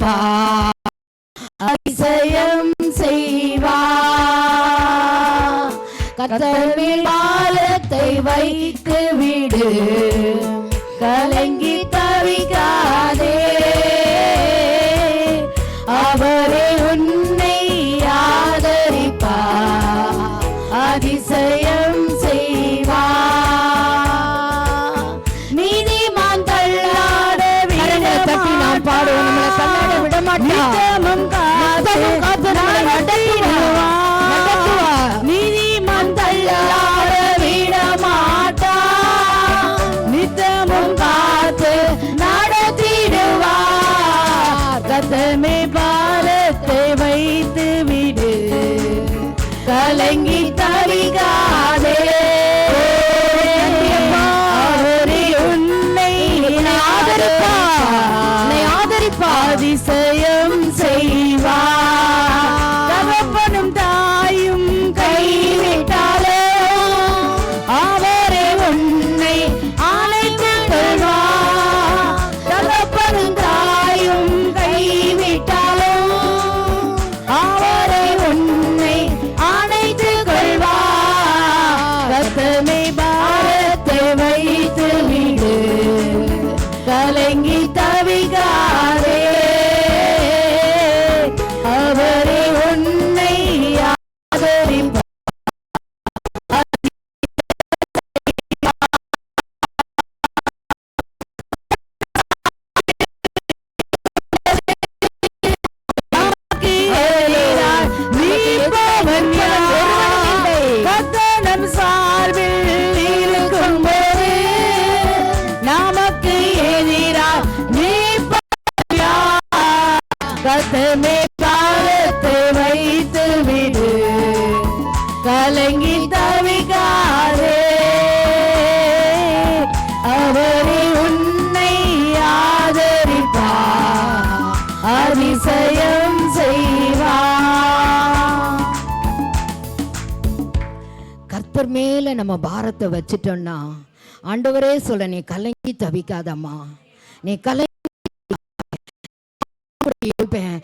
அழைப்பா அதிசயம் செய்வா. கத்தவில் பாலத்தை வைத்து விடு. கலங்கித்தான் கத்தமே பாரத்தை வைத்து விடு. கலங்கி தவிகாதே அதிசயம் செய்வார் தகப்பனும் தாயும் கைவிட்டாலே அவரே உன்னை அழைத்து கொள்வார் தகப்பனும் தாயும் கைவிட்டாலோ அவரே உன்னை அழைத்து கொள்வார் ரத்தமே பாரத்தை வைத்து விடு. கலங்கி தவிகாதே நீப்பவன் யார்? கர்த்தன் சார்பில் இருக்கும்போது நமக்கு எதிராக நீப்பவன் யார்? கர்த்தர் மேல நம்ம பாரத்தை வச்சிட்டோம்னா ஆண்டவரே சொல்ல நீ கலங்கி தவிக்காதம்மா. நீ கலங்கி இருப்பேன்